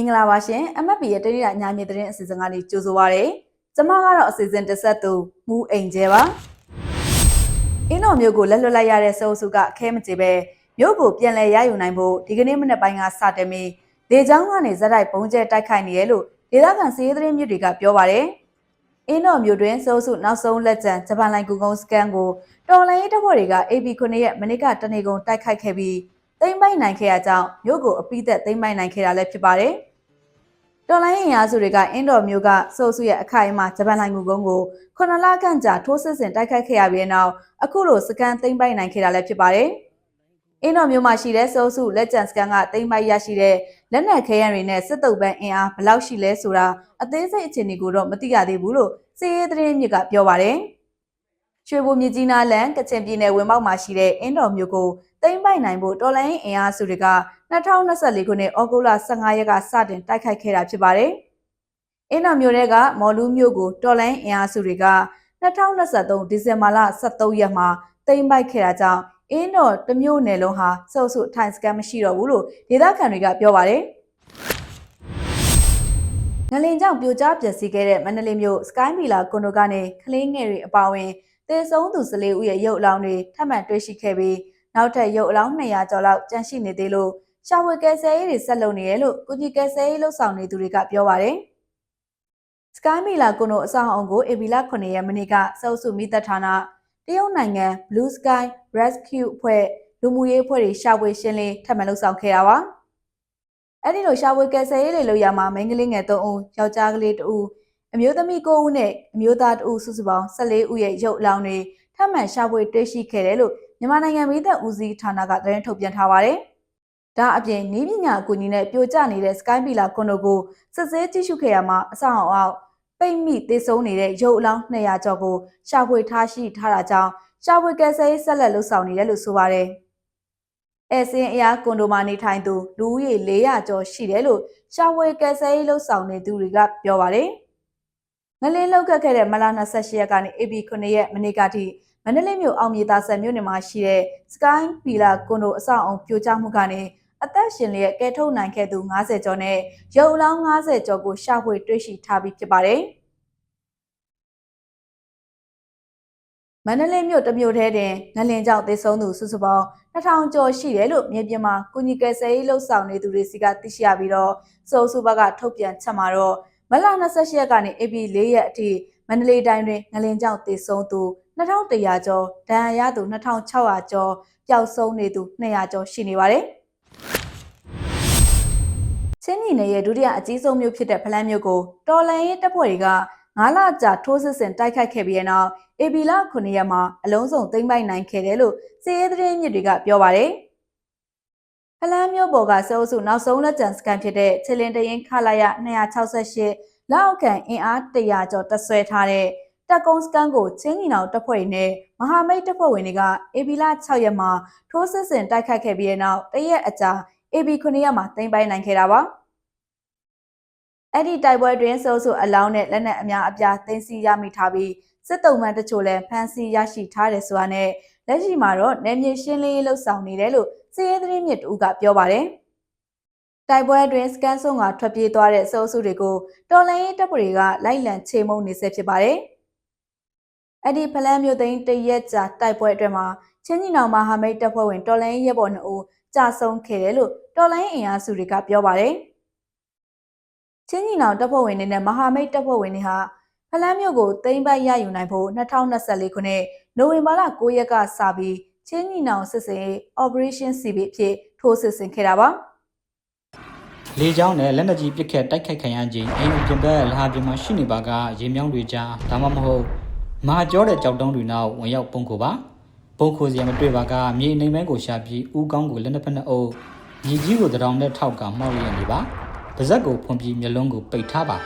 င်္ဂလာပါရှင် MFP ရဲ့တနေ့တာညမြေသတင်းအစီအစဉ်ကနေကြိုဆိုပါရစေ။ကျွန်မကတော့အစီအစဉ်တစ်ဆက်သူမူအိမ်ကျဲပါ။အင်းတော်မျိုးကိုလက်လွတ်လိုက်ရတဲ့စိုးစုကအခဲမကြေပဲမြို့ကိုပြန်လည်ရယူနိုင်ဖို့ဒီကနေ့မနေ့ပိုင်းကစတင်ပြီးလေကြောင်းကနေဇက်တိုက်ပုံကျဲတိုက်ခိုက်နေရလို့ဒေသခံစီးရဲသတင်းမြစ်တွေကပြောပါရယ်။အင်းတော်မျိုးတွင်စိုးစုနောက်ဆုံးလက်ကျန်ဂျပန်လိုင်ကူကုန်းစကန်ကိုတော်လိုင်းရေးတပ်ဖွဲ့တွေက AB9 ရဲ့မနေ့ကတနေကုန်တိုက်ခိုက်ခဲ့ပြီးသိမ့်ပိုက်နိုင်ခဲ့ရကြောင်းမြို့ကိုအပိသက်သိမ့်ပိုက်နိုင်ခဲ့တာလည်းဖြစ်ပါတယ်။ တော်လိုင်းရင်အားစုတွေကအင်းတော်မျိုးကစိုးစုရဲ့အခိုင်အမာဂျပန်လိုင်ကူကုန်းကိုခုနလခန့်ကြာထိုးစစ်ဆင်တိုက်ခိုက်ခဲ့ရပြီးတဲ့နောက်အခုလိုစကန်သိမ့်ပိုက်နိုင်ခဲ့တာလည်းဖြစ်ပါတယ်။အင်းတော်မျိုးမှာရှိတဲ့စိုးစုလက်ကျန်စကန်ကသိမ့်ပိုက်ရရှိတဲ့လက်နက်ခဲယမ်းတွေနဲ့စစ်တုပ်ပန်းအင်အားဘယ်လောက်ရှိလဲဆိုတာအသေးစိတ်အခြေအနေကိုတော့မသိရသေးဘူးလို့စီးရဲသတင်းမြစ်ကပြောပါတယ်။ရွှေဘိုမြကြီးနားလန်ကချင်ပြည်နယ်ဝင်ပေါက်မှာရှိတဲ့အင်းတော်မျိုးကို သိမ့်ပိုက်နိုင်ဖို့တော်လိုင်းအင်အားစုတွေက2024ခုနှစ်ဩဂုတ်လ15ရက်ကစတင်တိုက်ခိုက်ခဲ့တာဖြစ်ပါတယ်။အင်းတော်မျိုးတွေကမော်လူးမျိုးကိုတော်လိုင်းအင်အားစုတွေက2023ဒီဇင်ဘာလ23ရက်မှာသိမ့်ပိုက်ခဲ့တာကြောင့်အင်းတော်တမျိုးနယ်လုံးဟာစုပ်စုထိုင်စကန်မရှိတော့ဘူးလို့ဒေသခံတွေကပြောပါတယ်။ငလင်ကြောင့်ပြိုကျပျက်စီးခဲ့တဲ့မန္တလေးမြို့ Sky Mila ကွန်ဒိုကနေကလေးငယ်တွေအပါအဝင်တေဆုံးသူ14ဦးရဲ့ရုပ်အလောင်းတွေထပ်မံတွေ့ရှိခဲ့ပြီး နောက်ထပ်ရုပ်အလောင်း200ကျော်လောက်ကျန်ရှိနေသေးလို့ရှာဖွေကယ်ဆယ်ရေးတွေဆက်လုပ်နေတယ်လို့ကုကြီးကယ်ဆယ်ရေးလှုပ်ဆောင်နေသူတွေကပြောပါတယ်။ Sky Mila ကွန်ဒိုအဆောင်အုံကို AB လ9ရက်မနေ့ကစအုပ်စုမိသက်ဌာနတရုတ်နိုင်ငံ Blue Sky Rescue အဖွဲ့လူမှုရေးအဖွဲ့တွေရှာဖွေရှင်းလင်းထပ်မံလှုပ်ဆောင်ခဲ့တာပါ။အဲ့ဒီလိုရှာဖွေကယ်ဆယ်ရေးတွေလုပ်ရမှာမိန်းကလေးငယ်3ဦးယောက်ျားကလေး2ဦးအမျိုးသမီး9ဦးနဲ့အမျိုးသား2ဦးစုစုပေါင်း14ဦးရဲ့ရုပ်အလောင်းတွေထပ်မံရှာဖွေတွေ့ရှိခဲ့တယ်လို့ မြန်မာနိုင်ငံမိသက်ဦးစီးဌာနကသတင်းထုတ်ပြန်ထားပါတယ်။ဒါအပြင်နီးပညာအကူအညီနဲ့ပြိုကျနေတဲ့ Sky Villa ကွန်ဒိုကိုစစ်ဆေးကြည့်ရှုခဲ့ရမှာအဆောင်အောက်ပိတ်မိသေဆုံးနေတဲ့ရုပ်အလောင်း200ကျော်ကိုရှာဖွေထားရှိထားတာကြောင့်ရှာဖွေကယ်ဆယ်ရေးဆက်လက်လှုပ်ဆောင်နေတယ်လို့ဆိုပါတယ်။အဲစင်းအရာကွန်ဒိုမှာနေထိုင်သူလူဦးရေ400ကျော်ရှိတယ်လို့ရှာဖွေကယ်ဆယ်ရေးလှုပ်ဆောင်နေသူတွေကပြောပါတယ်။ငလင်းလောက်ကခဲ့တဲ့မလာ28ရက်ကနေ AB 9ရက်မနေ့ကထိမ န္တလေးမြို့အောင်မြေသာဆန်မြို့နယ်မှာရှိတဲ့ Sky Villa ကွန်ဒိုအဆောက်အုံပြိုကျမှုကနေအသက်ရှင်လျက်ကဲထုတ်နိုင်ခဲ့သူ90ကျော်နဲ့ရုပ်အလောင်း90ကျော်ကိုရှာဖွေတွေ့ရှိထားပြီးဖြစ်ပါတယ်။မန္တလေးမြို့တစ်မြို့ထဲတွင်ငလင်ကြောင့်သေဆုံးသူစုစုပေါင်း2000ကျော်ရှိတယ်လို့မြေပြင်မှာကုညီကယ်ဆယ်ရေးလှုပ်ဆောင်နေသူတွေစီကသိရှိရပြီးတော့စိုးစုဘကထုတ်ပြန်ချက်မှာတော့မလ28ရက်ကနေ AB 4ရက်အထိ မန္တလေးတိုင်းတွင်ငလင်ကြောင့်သေဆုံးသူ2100ကျော်ဒဏ်ရာရသူ2600ကျော်ပျောက်ဆုံးနေသူ200ကျော်ရှိနေပါတယ်။ချင်းပြည်နယ်ရဲ့ဒုတိယအကြီးဆုံးမြို့ဖြစ်တဲ့ဖလန်းမြို့ကိုတော်လန်ရေးတပ်ဖွဲ့တွေက9လကြာထိုးစစ်ဆင်တိုက်ခိုက်ခဲ့ပြီးတဲ့နောက်အေဘီလာ9ရက်မှာအလုံးစုံသိမ်းပိုက်နိုင်ခဲ့တယ်လို့စီးရဲသတင်းမြစ်တွေကပြောပါတယ်။ဖလန်းမြို့ပေါ်ကစေအုပ်စုနောက်ဆုံးလက်ကျန်စကန်ဖြစ်တဲ့ချီလင်တရင်ခလာရ268 လောက်ခံအင်အား100ကျော်တက်ဆွဲထားတဲ့တက်ကုန်းစကန်ကိုချင်းညီနောင်တပ်ဖွဲ့နဲ့မဟာမိတ်တပ်ဖွဲ့ဝင်တွေကအေဘီလာ6ရက်မှာထိုးစစ်ဆင်တိုက်ခိုက်ခဲ့ပြီးတဲ့နောက်တရက်အကြာ AB 9ရက်မှာတင်ပိုင်နိုင်ခဲ့တာပါအဲ့ဒီတိုက်ပွဲတွင်စိုးစုအလောင်းနဲ့လက်နက်အများအပြားသိမ်းဆည်းရမိထားပြီးစစ်တုံးမှန်တချို့လည်းဖမ်းဆီးရရှိထားတယ်ဆိုတာနဲ့လက်ရှိမှာတော့နယ်မြေရှင်းလင်းရေးလှုပ်ဆောင်နေတယ်လို့စီးရဲသတင်းမြစ်တူကပြောပါတယ် တိုက်ပွဲအတွင်းစကန်ဆုံကထွက်ပြေးသွားတဲ့စိုးစုတွေကိုတော်လိုင်းရေးတပ်ဖွဲ့တွေကလိုက်လံချေမှုန်းနေဆဲဖြစ်ပါတယ်။အဲ့ဒီဖလန်းမြို့သိန်းတရက်ကြာတိုက်ပွဲအတွင်းမှာချင်းညီနောင်မဟာမိတ်တပ်ဖွဲ့ဝင်တော်လိုင်းရဲဘော်2ဦးကြာဆုံးခဲ့တယ်လို့တော်လိုင်းအင်အားစုတွေကပြောပါတယ်။ချင်းညီနောင်တပ်ဖွဲ့ဝင်တွေနဲ့မဟာမိတ်တပ်ဖွဲ့ဝင်တွေဟာဖလန်းမြို့ကိုသိမ်းပိုက်ရယူနိုင်ဖို့2024ခုနှစ်နိုဝင်ဘာလ9ရက်ကစပြီးချင်းညီနောင်စစ်စင် Operation CB ဖြစ်ထိုးစစ်ဆင်ခဲ့တာပါ။ လေကြောင်းနဲ့လက်နက်ကြီးပစ်ခတ်တိုက်ခိုက်ခံရခြင်းအိမ်ပြင်ဘက်လဟာပြင်မှာရှိနေပါကရေမြောင်းတွေကြားဒါမှမဟုတ်မဟာကျောတဲ့ကြောက်တုံးတွေနောက်ဝင်ရောက်ပုံခိုပါပုံခိုစီရမတွေ့ပါကမြေအိမ်မဲကိုရှာပြီးဥကောင်းကိုလက်နှစ်ဖက်နှစ်အုပ်မြေကြီးကိုတရောင်နဲ့ထောက်ကမှောက်ရနေပါပါဇက်ကိုဖွန်ပြီးမျက်လုံးကိုပိတ်ထားပါ